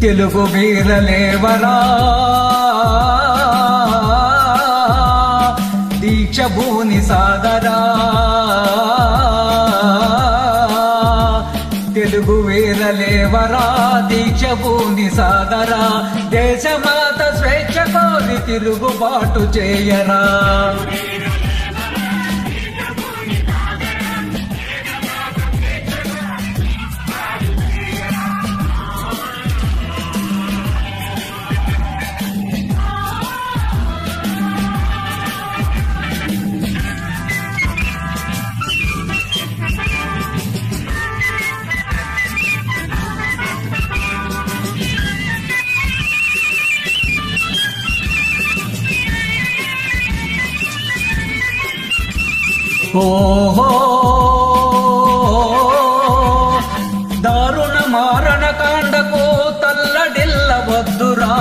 తెలుగు వీరలేవరా దీక్ష భూని సాదరా. తెలుగు వీరలేవరా దీక్ష భూని సాదరా. దేశమా తిరుగుబాటు చేయరా ఓహో దారుణ మారణ కాండకు తల్లడిల్లవద్దురా.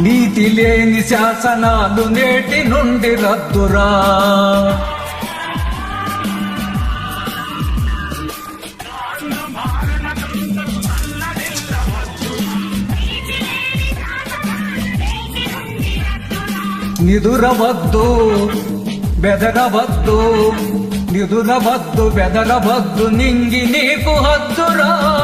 నీతి లేని శాసనాలు నేటి నుండి రద్దురా. నిదురవద్దు బెదరవద్దు. నిదురవద్దు బెదరవద్దు నింగి నీకు హద్దురా.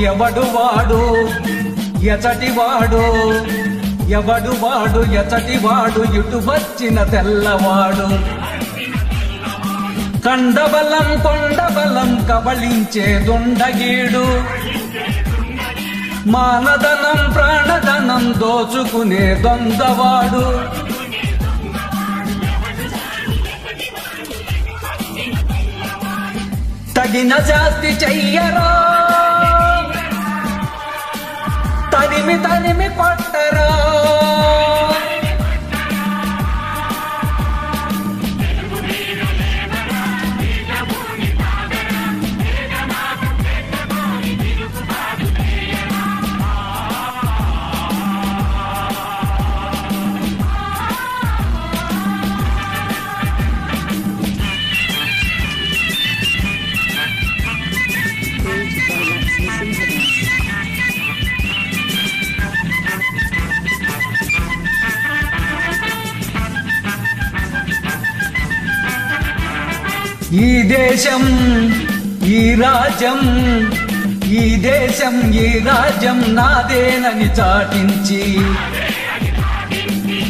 ఎవడు వాడు? ఎచటి వాడు? ఎవడు వాడు? ఎచటి వాడు? ఇటు వచ్చిన తెల్లవాడు. కండబలం కొండబలం కబళించే దొండగీడు. మానదనం ప్రాణధనం దోచుకునే దొందవాడు తగిన జాస్తి చెయ్యరా. తరిమి తరిమి కొట్టరా. ఈ దేశం ఈ రాజ్యం ఈ దేశం ఈ రాజ్యం నాదేనని చాటించి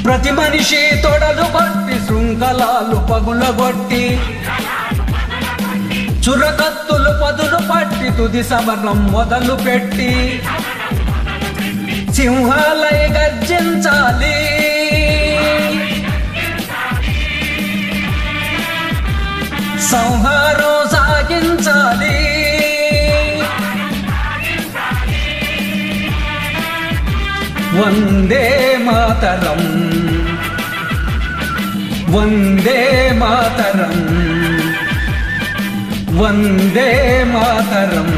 ప్రతి మనిషి తొడలు పట్టి శృంఖలాలు పగులగొట్టి చురకత్తులు పదులు పట్టి తుది సమరం మొదలు పెట్టి సింహాలై గర్జించాలి. సంహారం సాగించాలి. వందే మాతరం. వందే మాతరం. వందే మాతరం.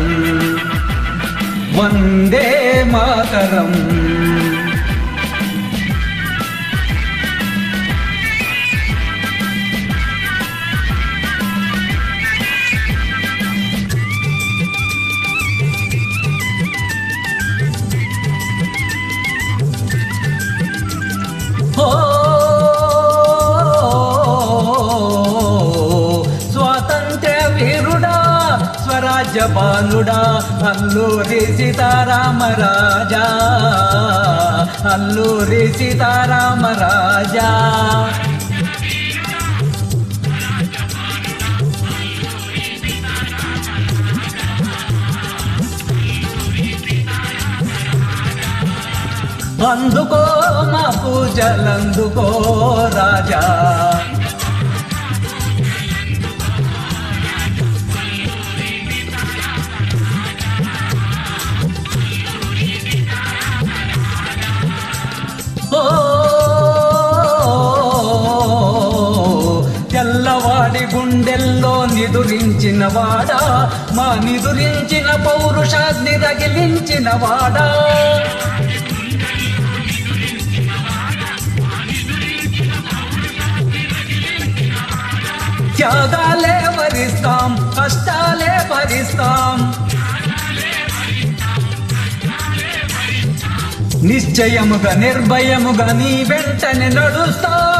వందే మాతరం. వీరుడా స్వరాజ్య బాలుడా అల్లూరి సీతారామరాజా అల్లూరి సీతారామ రాజా అందుకో మా పూజలందుకో రాజా. ఎదురించిన వాడా మా నిదురించిన పౌరుషాన్ని రగిలించిన వాడా. త్యాగాలే భరిస్తాం కష్టాలే భరిస్తాం. నిశ్చయముగా నిర్భయముగా నీ వెంటనే నడుస్తాం.